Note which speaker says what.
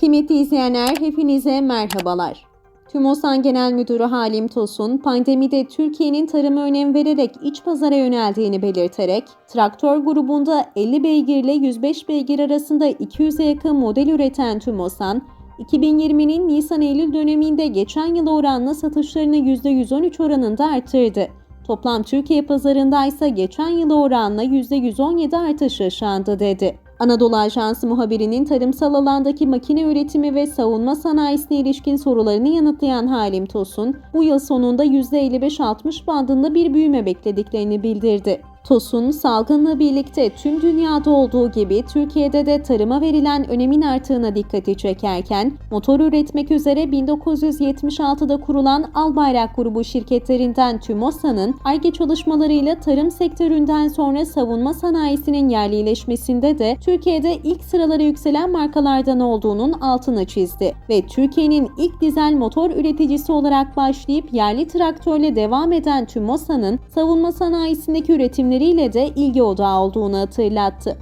Speaker 1: Kıymetli izleyenler, hepinize merhabalar. TÜMOSAN Genel Müdürü Halim Tosun, pandemide Türkiye'nin tarıma önem vererek iç pazara yöneldiğini belirterek, traktör grubunda 50 beygir ile 105 beygir arasında 200'e yakın model üreten TÜMOSAN, 2020'nin Nisan-Eylül döneminde geçen yıla oranla satışlarını %113 oranında arttırdı. Toplam Türkiye pazarında ise geçen yıla oranla %117 artış yaşandı dedi. Anadolu Ajansı muhabirinin tarımsal alandaki makine üretimi ve savunma sanayisine ilişkin sorularını yanıtlayan Halim Tosun, bu yıl sonunda %55-60 bandında bir büyüme beklediklerini bildirdi. Tosun, salgınla birlikte tüm dünyada olduğu gibi Türkiye'de de tarıma verilen önemin arttığına dikkati çekerken, motor üretmek üzere 1976'da kurulan Albayrak grubu şirketlerinden TÜMOSA'nın ARGE çalışmalarıyla tarım sektöründen sonra savunma sanayisinin yerlileşmesinde de Türkiye'de ilk sıralara yükselen markalardan olduğunun altını çizdi ve Türkiye'nin ilk dizel motor üreticisi olarak başlayıp yerli traktörle devam eden TÜMOSA'nın savunma sanayisindeki üretimleriyle de ilgi odağı olduğunu hatırlattı.